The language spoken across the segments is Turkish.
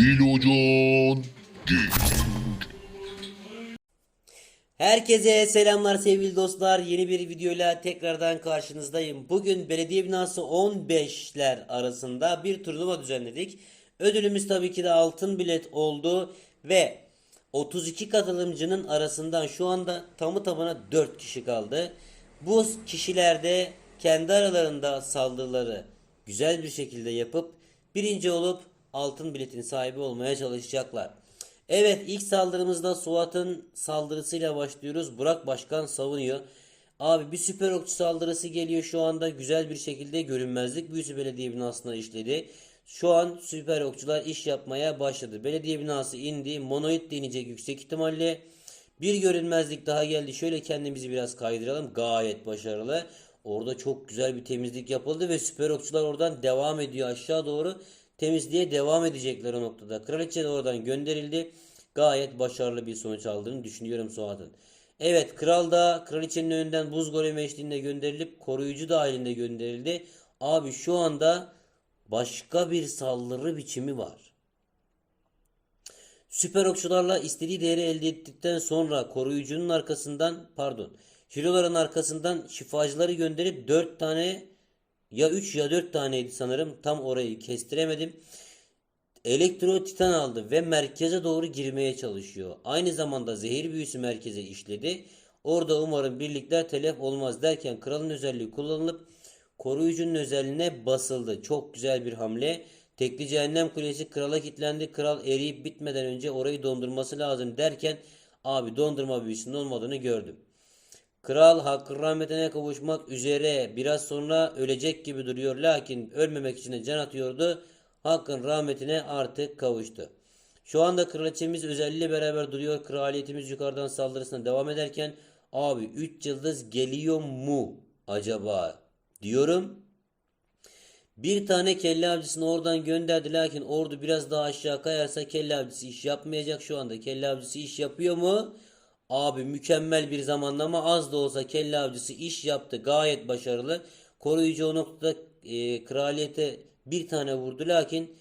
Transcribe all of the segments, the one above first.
Bilocan Gaming. Herkese selamlar sevgili dostlar. Yeni bir videoyla tekrardan karşınızdayım. Bugün belediye binası 15'ler arasında bir turnuva düzenledik. Ödülümüz tabii ki de altın bilet oldu ve 32 katılımcının arasından şu anda tamı tamına 4 kişi kaldı. Bu kişiler de kendi aralarında saldırıları güzel bir şekilde yapıp birinci olup altın biletin sahibi olmaya çalışacaklar. Evet ilk saldırımızda Suat'ın saldırısıyla başlıyoruz. Burak Başkan savunuyor. Abi bir süper okçu saldırısı geliyor şu anda güzel bir şekilde görünmezlik büyüsü belediye binasına işledi. Şu an süper okçular iş yapmaya başladı. Belediye binası indi. Monoid deneyecek yüksek ihtimalle. Bir görünmezlik daha geldi. Şöyle kendimizi biraz kaydıralım. Gayet başarılı. Orada çok güzel bir temizlik yapıldı ve süper okçular oradan devam ediyor aşağı doğru. Temizliğe devam edecekler o noktada. Kraliçe de oradan gönderildi. Gayet başarılı bir sonuç aldığını düşünüyorum Suat'ın. Evet kral da kraliçenin önünden buz golemi eşliğinde gönderilip koruyucu dahilinde gönderildi. Abi şu anda başka bir saldırı biçimi var. Süper okçularla istediği değeri elde ettikten sonra koruyucunun arkasından pardon hiroların arkasından şifacıları gönderip 4 tane ya 3 ya 4 taneydi sanırım tam orayı kestiremedim. Elektro titan aldı ve merkeze doğru girmeye çalışıyor. Aynı zamanda zehir büyüsü merkeze işledi. Orada umarım birlikler telef olmaz derken kralın özelliği kullanılıp koruyucunun özelliğine basıldı. Çok güzel bir hamle. Tekli cehennem kulesi krala kilitlendi. Kral eriyip bitmeden önce orayı dondurması lazım derken abi dondurma büyüsünün olmadığını gördüm. Kral hakkın rahmetine kavuşmak üzere biraz sonra ölecek gibi duruyor lakin ölmemek için can atıyordu. Hakkın rahmetine artık kavuştu. Şu anda kraliçemiz özelliğiyle beraber duruyor. Kraliyetimiz yukarıdan saldırısına devam ederken abi 3 yıldız geliyor mu acaba diyorum. Bir tane kelle avcısını oradan gönderdi lakin ordu biraz daha aşağı kayarsa kelle avcısı iş yapmayacak. Şu anda kelle avcısı iş yapıyor mu? Abi mükemmel bir zamanlama az da olsa kelle avcısı iş yaptı. Gayet başarılı. Koruyucu o noktada e, kraliyete bir tane vurdu lakin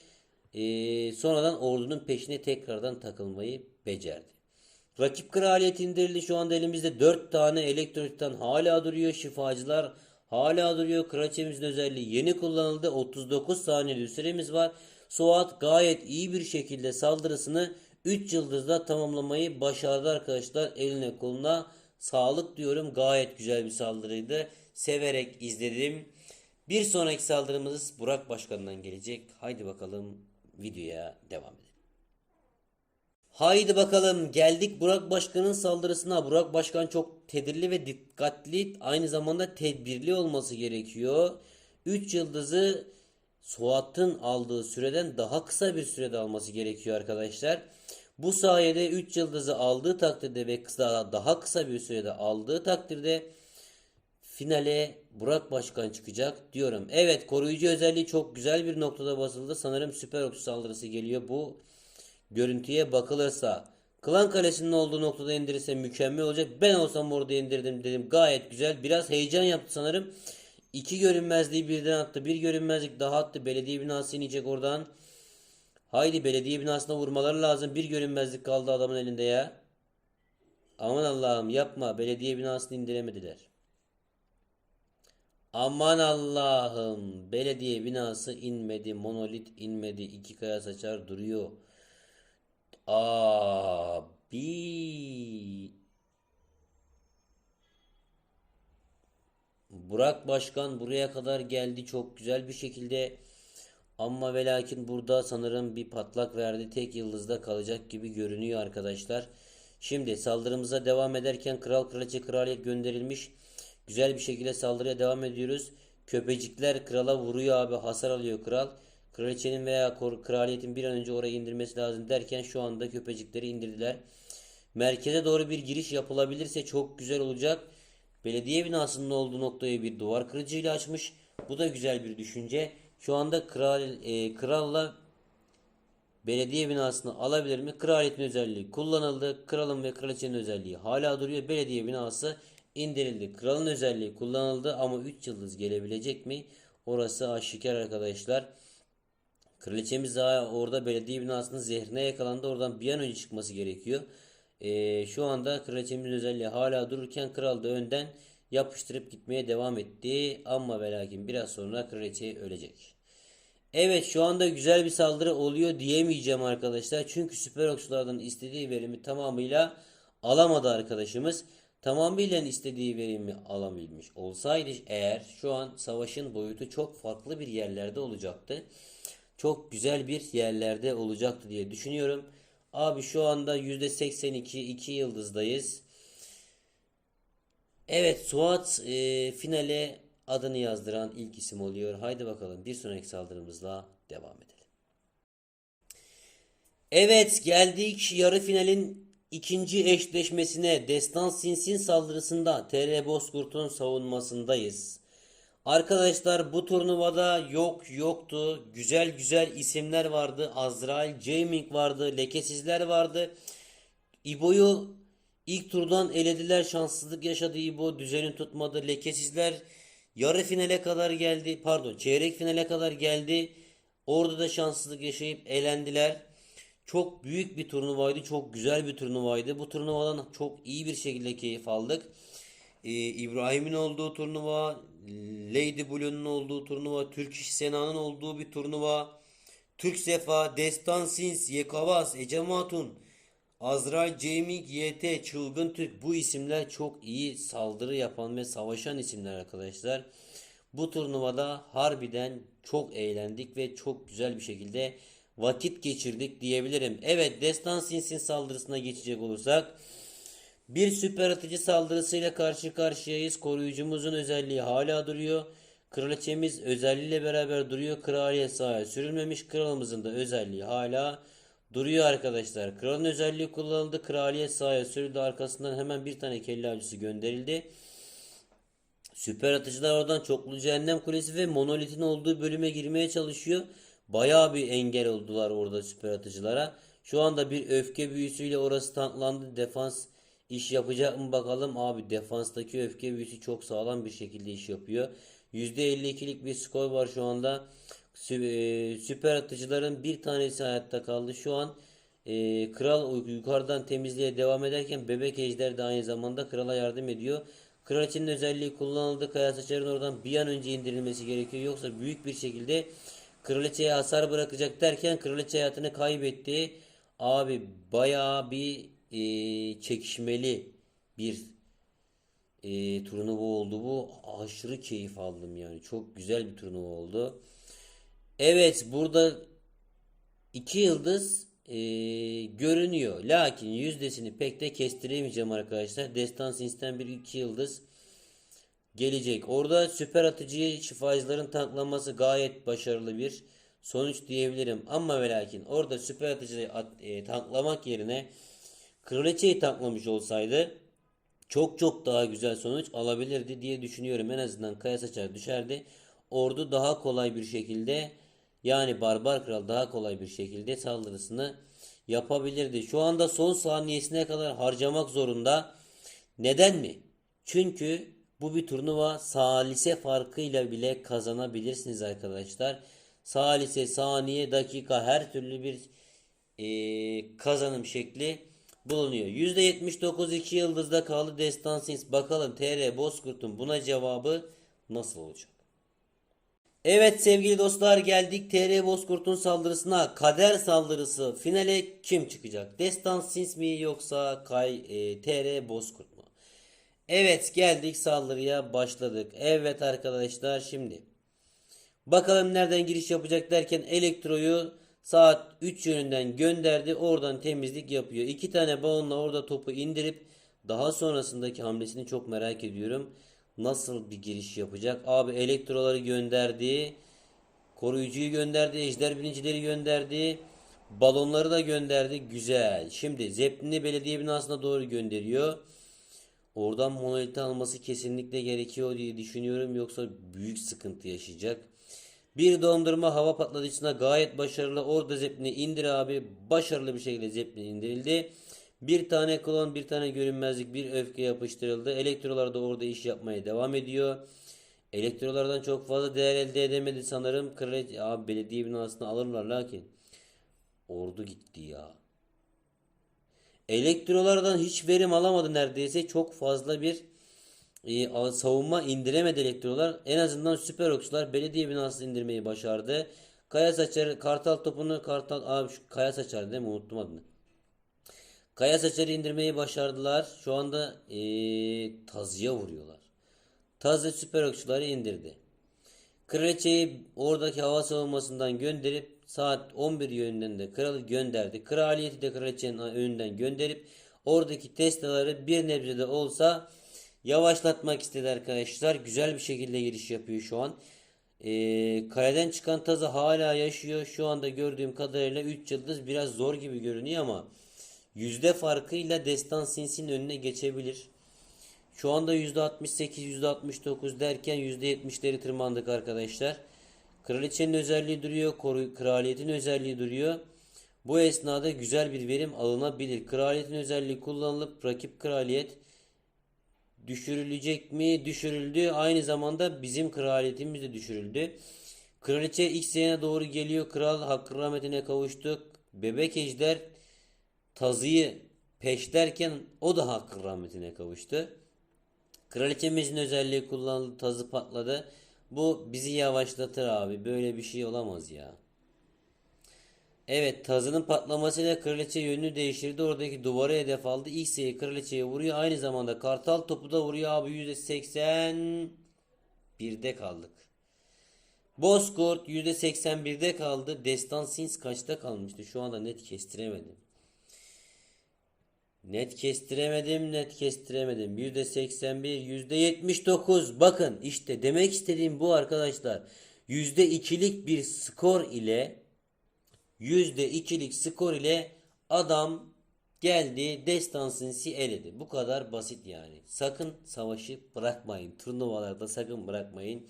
e, sonradan ordunun peşine tekrardan takılmayı becerdi. Rakip kraliyet indirildi. Şu anda elimizde 4 tane elektronikten hala duruyor. Şifacılar hala duruyor. Kraliçemizin özelliği yeni kullanıldı. 39 saniye bir süremiz var. Suat gayet iyi bir şekilde saldırısını 3 yıldızla tamamlamayı başardı arkadaşlar. Eline koluna sağlık diyorum. Gayet güzel bir saldırıydı. Severek izledim. Bir sonraki saldırımız Burak Başkan'dan gelecek. Haydi bakalım videoya devam edelim. Haydi bakalım geldik Burak Başkan'ın saldırısına. Burak Başkan çok tedirli ve dikkatli aynı zamanda tedbirli olması gerekiyor. 3 yıldızı Suat'ın aldığı süreden daha kısa bir sürede alması gerekiyor arkadaşlar. Bu sayede 3 yıldızı aldığı takdirde ve kısa, daha kısa bir sürede aldığı takdirde finale Burak Başkan çıkacak diyorum. Evet koruyucu özelliği çok güzel bir noktada basıldı. Sanırım süper okçu saldırısı geliyor. Bu görüntüye bakılırsa Klan Kalesi'nin olduğu noktada indirirse mükemmel olacak. Ben olsam orada indirdim dedim. Gayet güzel. Biraz heyecan yaptı sanırım. İki görünmezliği birden attı. Bir görünmezlik daha attı. Belediye binası inecek oradan. Haydi belediye binasına vurmaları lazım. Bir görünmezlik kaldı adamın elinde ya. Aman Allah'ım yapma. Belediye binasını indiremediler. Aman Allah'ım. Belediye binası inmedi. Monolit inmedi. İki kaya saçar duruyor. Abi. Burak Başkan buraya kadar geldi çok güzel bir şekilde. Ama ve lakin burada sanırım bir patlak verdi. Tek yıldızda kalacak gibi görünüyor arkadaşlar. Şimdi saldırımıza devam ederken kral kraliçe kraliyet gönderilmiş. Güzel bir şekilde saldırıya devam ediyoruz. Köpecikler krala vuruyor abi. Hasar alıyor kral. Kraliçenin veya kraliyetin bir an önce oraya indirmesi lazım derken şu anda köpecikleri indirdiler. Merkeze doğru bir giriş yapılabilirse çok güzel olacak. Belediye binasının olduğu noktayı bir duvar kırıcıyla açmış. Bu da güzel bir düşünce. Şu anda kral e, kralla belediye binasını alabilir mi? Kraliyetin özelliği kullanıldı. Kralın ve kraliçenin özelliği hala duruyor. Belediye binası indirildi. Kralın özelliği kullanıldı ama 3 yıldız gelebilecek mi? Orası aşikar arkadaşlar. Kraliçemiz daha orada belediye binasının zehrine yakalandı. Oradan bir an önce çıkması gerekiyor. Ee, şu anda kraliçemizin özelliği hala dururken kral da önden yapıştırıp gitmeye devam etti. Ama ve lakin biraz sonra kraliçe ölecek. Evet şu anda güzel bir saldırı oluyor diyemeyeceğim arkadaşlar. Çünkü süper okçulardan istediği verimi tamamıyla alamadı arkadaşımız. Tamamıyla istediği verimi alabilmiş olsaydı eğer şu an savaşın boyutu çok farklı bir yerlerde olacaktı. Çok güzel bir yerlerde olacaktı diye düşünüyorum. Abi şu anda %82 2 yıldızdayız. Evet Suat e, finale adını yazdıran ilk isim oluyor. Haydi bakalım bir sonraki saldırımızla devam edelim. Evet geldik yarı finalin ikinci eşleşmesine. Destan Sinsin saldırısında TR Bozkurt'un savunmasındayız. Arkadaşlar bu turnuvada yok yoktu. Güzel güzel isimler vardı. Azrail Gaming vardı. Lekesizler vardı. İbo'yu ilk turdan elediler. Şanssızlık yaşadı İbo. Düzeni tutmadı. Lekesizler yarı finale kadar geldi. Pardon çeyrek finale kadar geldi. Orada da şanssızlık yaşayıp elendiler. Çok büyük bir turnuvaydı. Çok güzel bir turnuvaydı. Bu turnuvadan çok iyi bir şekilde keyif aldık. Ee, İbrahim'in olduğu turnuva, Lady Blue'nun olduğu turnuva, Türk İş Sena'nın olduğu bir turnuva, Türk Sefa, Destan Sins, Yekavas, Ecem Hatun, Azrail Gaming, YT, Çılgın Türk bu isimler çok iyi saldırı yapan ve savaşan isimler arkadaşlar. Bu turnuvada harbiden çok eğlendik ve çok güzel bir şekilde vakit geçirdik diyebilirim. Evet Destan Sins'in saldırısına geçecek olursak bir süper atıcı saldırısıyla karşı karşıyayız. Koruyucumuzun özelliği hala duruyor. Kraliçemiz özelliğiyle beraber duruyor. Kraliyet sahaya sürülmemiş. Kralımızın da özelliği hala duruyor arkadaşlar. Kralın özelliği kullanıldı. Kraliyet sahaya sürüldü. Arkasından hemen bir tane kelle avcısı gönderildi. Süper atıcılar oradan çoklu cehennem kulesi ve monolitin olduğu bölüme girmeye çalışıyor. Bayağı bir engel oldular orada süper atıcılara. Şu anda bir öfke büyüsüyle orası tanklandı. Defans iş yapacak mı bakalım. Abi defanstaki öfke büyüsü çok sağlam bir şekilde iş yapıyor. %52'lik bir skor var şu anda. E, Süper atıcıların bir tanesi hayatta kaldı. Şu an e, kral yukarıdan temizliğe devam ederken bebek ejder de aynı zamanda krala yardım ediyor. Kraliçenin özelliği kullanıldı. Kaya saçların oradan bir an önce indirilmesi gerekiyor. Yoksa büyük bir şekilde kraliçeye hasar bırakacak derken kraliçe hayatını kaybetti. Abi bayağı bir e, çekişmeli bir e, turnuva oldu bu. Aşırı keyif aldım yani. Çok güzel bir turnuva oldu. Evet burada iki yıldız e, görünüyor. Lakin yüzdesini pek de kestiremeyeceğim arkadaşlar. Destan Sins'ten bir iki yıldız gelecek. Orada süper atıcıyı şifacıların tanklaması gayet başarılı bir sonuç diyebilirim. Ama ve lakin orada süper atıcıyı at- e, tanklamak yerine kraliçeyi tanklamış olsaydı çok çok daha güzel sonuç alabilirdi diye düşünüyorum. En azından kaya saçar düşerdi. Ordu daha kolay bir şekilde yani barbar kral daha kolay bir şekilde saldırısını yapabilirdi. Şu anda son saniyesine kadar harcamak zorunda. Neden mi? Çünkü bu bir turnuva salise farkıyla bile kazanabilirsiniz arkadaşlar. Salise, saniye, dakika her türlü bir e, kazanım şekli bulunuyor. %79 2 yıldızda kaldı Destan Sins. Bakalım TR Bozkurt'un buna cevabı nasıl olacak? Evet sevgili dostlar geldik TR Bozkurt'un saldırısına. Kader saldırısı finale kim çıkacak? Destan Sins mi yoksa Kay, e, TR Bozkurt mu? Evet geldik saldırıya başladık. Evet arkadaşlar şimdi. Bakalım nereden giriş yapacak derken elektroyu saat 3 yönünden gönderdi. Oradan temizlik yapıyor. İki tane balonla orada topu indirip daha sonrasındaki hamlesini çok merak ediyorum. Nasıl bir giriş yapacak? Abi elektroları gönderdi. Koruyucuyu gönderdi. Ejder binicileri gönderdi. Balonları da gönderdi. Güzel. Şimdi Zeppelin'i belediye binasına doğru gönderiyor. Oradan monoliti alması kesinlikle gerekiyor diye düşünüyorum. Yoksa büyük sıkıntı yaşayacak. Bir dondurma hava patlatıcısına gayet başarılı. Orada Zeppelin'i indir abi. Başarılı bir şekilde Zeppelin indirildi. Bir tane klon, bir tane görünmezlik, bir öfke yapıştırıldı. Elektrolar da orada iş yapmaya devam ediyor. Elektrolardan çok fazla değer elde edemedi sanırım. Kraliçe abi belediye binasını alırlar lakin ordu gitti ya. Elektrolardan hiç verim alamadı neredeyse. Çok fazla bir e, savunma indiremedi elektrolar. En azından süper okçular belediye binasını indirmeyi başardı. Kaya saçarı kartal topunu kartal abi şu kaya saçar değil mi? Unuttum adını. Kaya saçarı indirmeyi başardılar. Şu anda e, tazıya vuruyorlar. Tazı süper okçuları indirdi. Kraliçeyi oradaki hava savunmasından gönderip saat 11 yönünden de kralı gönderdi. Kraliyeti de kraliçenin önünden gönderip oradaki Tesla'ları bir nebze de olsa yavaşlatmak istedi arkadaşlar. Güzel bir şekilde giriş yapıyor şu an. Ee, kaleden çıkan tazı hala yaşıyor. Şu anda gördüğüm kadarıyla 3 yıldız biraz zor gibi görünüyor ama yüzde farkıyla Destan Sins'in önüne geçebilir. Şu anda %68, %69 derken %70'leri tırmandık arkadaşlar. Kraliçenin özelliği duruyor, kraliyetin özelliği duruyor. Bu esnada güzel bir verim alınabilir. Kraliyetin özelliği kullanılıp rakip kraliyet düşürülecek mi? Düşürüldü. Aynı zamanda bizim kraliyetimiz de düşürüldü. Kraliçe X doğru geliyor. Kral hakkı rahmetine kavuştu. Bebek ejder tazıyı peşlerken o da hakkı rahmetine kavuştu. Kraliçemizin özelliği kullanıldı. Tazı patladı. Bu bizi yavaşlatır abi. Böyle bir şey olamaz ya. Evet tazının patlamasıyla kraliçe yönünü değiştirdi. Oradaki duvara hedef aldı. İlk sayı kraliçeye vuruyor. Aynı zamanda kartal topu da vuruyor abi. %80 birde kaldık. Bozkurt %81'de kaldı. Destan Sins kaçta kalmıştı? Şu anda net kestiremedim. Net kestiremedim, net kestiremedim. %81, %79. Bakın işte demek istediğim bu arkadaşlar. %2'lik bir skor ile %2'lik skor ile adam geldi Destansins'i eledi. Bu kadar basit yani. Sakın savaşı bırakmayın. Turnuvalarda sakın bırakmayın.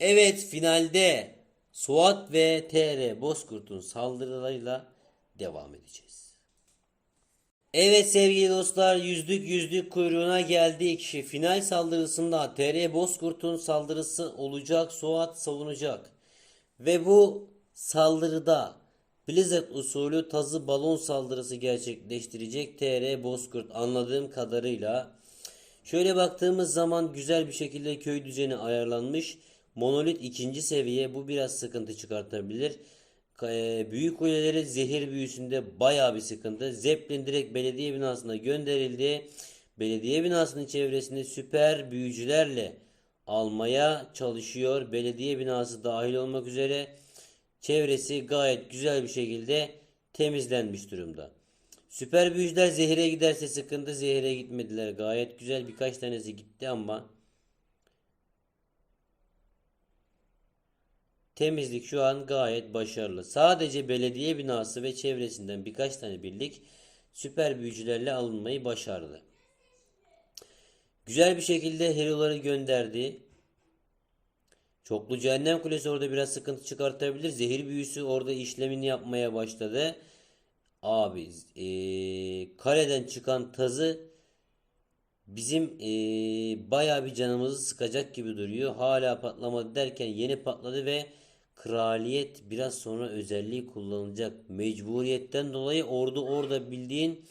Evet finalde Suat ve TR Bozkurt'un saldırılarıyla devam edeceğiz. Evet sevgili dostlar yüzlük yüzlük kuyruğuna geldik. Şi- Final saldırısında TR Bozkurt'un saldırısı olacak. Suat savunacak. Ve bu saldırıda Blizzard usulü tazı balon saldırısı gerçekleştirecek TR Bozkurt anladığım kadarıyla. Şöyle baktığımız zaman güzel bir şekilde köy düzeni ayarlanmış. Monolit ikinci seviye bu biraz sıkıntı çıkartabilir. E, Büyük kuleleri zehir büyüsünde baya bir sıkıntı. Zeppelin direkt belediye binasına gönderildi. Belediye binasının çevresinde süper büyücülerle almaya çalışıyor. Belediye binası dahil olmak üzere çevresi gayet güzel bir şekilde temizlenmiş durumda. Süper büyücüler zehire giderse sıkıntı zehire gitmediler. Gayet güzel birkaç tanesi gitti ama temizlik şu an gayet başarılı. Sadece belediye binası ve çevresinden birkaç tane birlik süper büyücülerle alınmayı başardı. Güzel bir şekilde heroları gönderdi. Çoklu cehennem kulesi orada biraz sıkıntı çıkartabilir. Zehir büyüsü orada işlemini yapmaya başladı. Abi eee, kaleden çıkan tazı bizim eee bayağı bir canımızı sıkacak gibi duruyor. Hala patlamadı derken yeni patladı ve kraliyet biraz sonra özelliği kullanılacak. Mecburiyetten dolayı ordu orada bildiğin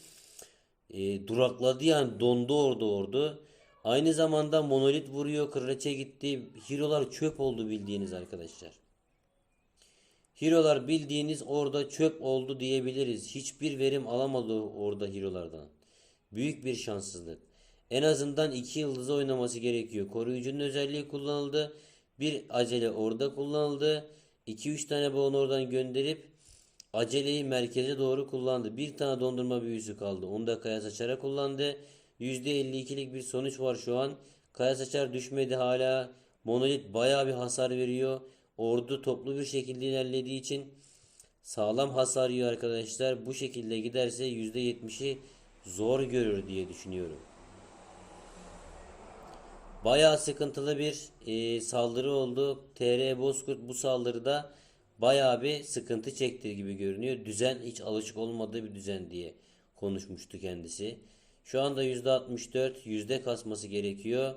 e, durakladı yani dondu orada ordu. Aynı zamanda monolit vuruyor. Kraliçe gitti. Hero'lar çöp oldu bildiğiniz arkadaşlar. Hero'lar bildiğiniz orada çöp oldu diyebiliriz. Hiçbir verim alamadı orada hero'lardan. Büyük bir şanssızlık. En azından 2 yıldızı oynaması gerekiyor. Koruyucunun özelliği kullanıldı. Bir acele orada kullanıldı. 2-3 tane balon oradan gönderip aceleyi merkeze doğru kullandı. Bir tane dondurma büyüsü kaldı. Onu da kaya saçara kullandı. %52'lik bir sonuç var şu an. Kaya saçar düşmedi hala. Monolit bayağı bir hasar veriyor. Ordu toplu bir şekilde ilerlediği için sağlam hasar yiyor arkadaşlar. Bu şekilde giderse %70'i zor görür diye düşünüyorum. Bayağı sıkıntılı bir e, saldırı oldu. TR Bozkurt bu saldırıda bayağı bir sıkıntı çekti gibi görünüyor. Düzen hiç alışık olmadığı bir düzen diye konuşmuştu kendisi. Şu anda %64 yüzde kasması gerekiyor.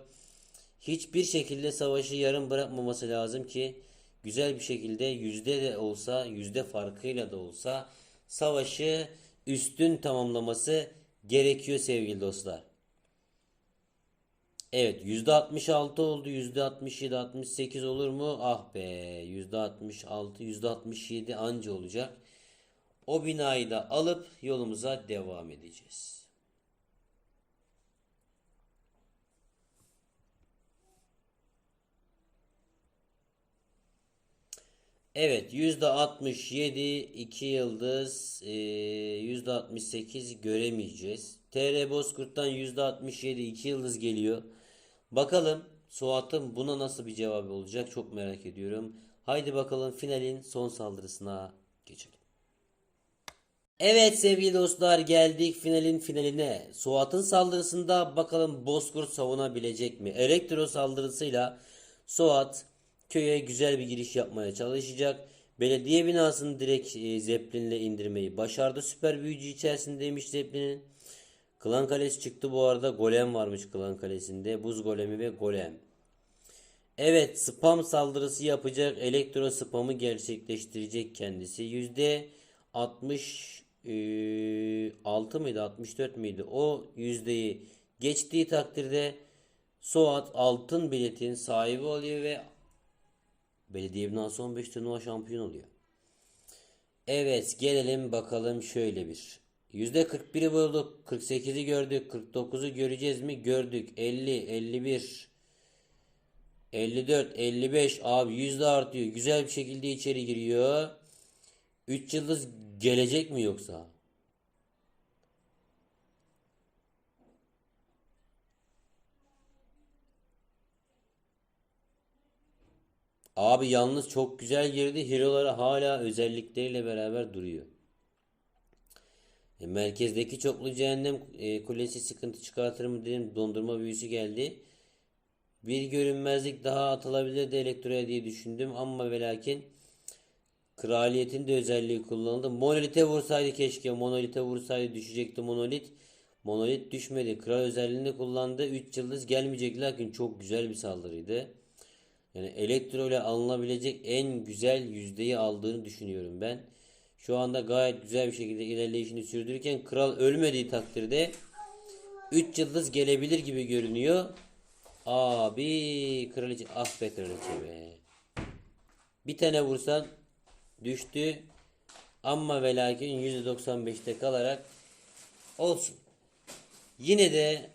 hiçbir şekilde savaşı yarım bırakmaması lazım ki güzel bir şekilde yüzde de olsa yüzde farkıyla da olsa savaşı üstün tamamlaması gerekiyor sevgili dostlar. Evet %66 oldu. %67 68 olur mu? Ah be %66 %67 anca olacak. O binayı da alıp yolumuza devam edeceğiz. Evet %67 2 yıldız e, %68 göremeyeceğiz. TR Bozkurt'tan %67 2 yıldız geliyor. Bakalım Suat'ın buna nasıl bir cevabı olacak çok merak ediyorum. Haydi bakalım finalin son saldırısına geçelim. Evet sevgili dostlar geldik finalin finaline. Suat'ın saldırısında bakalım Bozkurt savunabilecek mi? Elektro saldırısıyla Suat köye güzel bir giriş yapmaya çalışacak. Belediye binasını direkt e, Zeppelin'le indirmeyi başardı. Süper büyücü içerisindeymiş Zeppelin'in. Klan Kalesi çıktı bu arada. Golem varmış Klan Kalesi'nde. Buz golemi ve golem. Evet spam saldırısı yapacak. Elektro spamı gerçekleştirecek kendisi. Yüzde 66 mıydı 64 miydi? O yüzdeyi geçtiği takdirde Suat altın biletin sahibi oluyor ve belediye binası 15 turnuva şampiyon oluyor. Evet gelelim bakalım şöyle bir. %41'i bulduk. 48'i gördük. 49'u göreceğiz mi? Gördük. 50, 51, 54, 55 abi yüzde artıyor. Güzel bir şekilde içeri giriyor. 3 yıldız gelecek mi yoksa? Abi yalnız çok güzel girdi. Hero'ları hala özellikleriyle beraber duruyor. E, merkezdeki çoklu cehennem e, kulesi sıkıntı çıkartır mı dedim. Dondurma büyüsü geldi. Bir görünmezlik daha atılabilirdi elektroya diye düşündüm ama ve lakin kraliyetin de özelliği kullanıldı. Monolite vursaydı keşke. Monolite vursaydı düşecekti monolit. Monolit düşmedi. Kral özelliğini kullandı. 3 yıldız gelmeyecek lakin çok güzel bir saldırıydı. Yani elektro ile alınabilecek en güzel yüzdeyi aldığını düşünüyorum ben. Şu anda gayet güzel bir şekilde ilerleyişini sürdürürken kral ölmediği takdirde 3 yıldız gelebilir gibi görünüyor. Abi kraliçe ah be kraliçe be. Bir tane vursan düştü. Ama ve lakin %95'te kalarak olsun. Yine de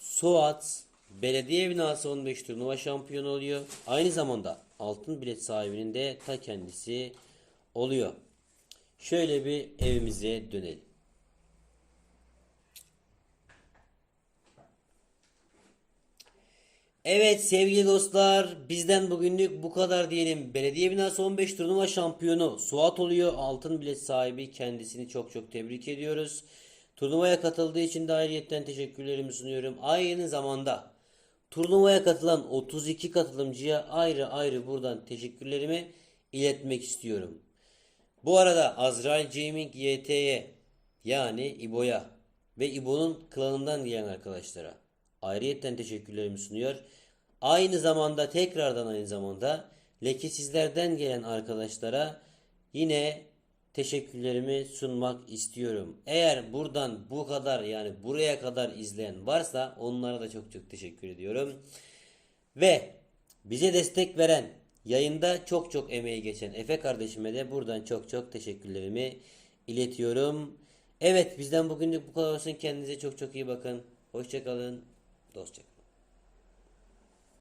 Suat belediye binası 15 turnuva şampiyonu oluyor. Aynı zamanda altın bilet sahibinin de ta kendisi oluyor. Şöyle bir evimize dönelim. Evet sevgili dostlar bizden bugünlük bu kadar diyelim. Belediye binası 15 turnuva şampiyonu Suat oluyor. Altın bilet sahibi kendisini çok çok tebrik ediyoruz. Turnuvaya katıldığı için de ayrıyetten teşekkürlerimi sunuyorum. Aynı zamanda turnuvaya katılan 32 katılımcıya ayrı ayrı buradan teşekkürlerimi iletmek istiyorum. Bu arada Azrail Gaming YT'ye yani İbo'ya ve İbo'nun klanından gelen arkadaşlara ayrıyetten teşekkürlerimi sunuyor. Aynı zamanda tekrardan aynı zamanda lekesizlerden gelen arkadaşlara yine teşekkürlerimi sunmak istiyorum. Eğer buradan bu kadar yani buraya kadar izleyen varsa onlara da çok çok teşekkür ediyorum. Ve bize destek veren Yayında çok çok emeği geçen Efe kardeşime de buradan çok çok teşekkürlerimi iletiyorum. Evet bizden bugünlük bu kadar olsun. Kendinize çok çok iyi bakın. Hoşçakalın. Dostçakalın.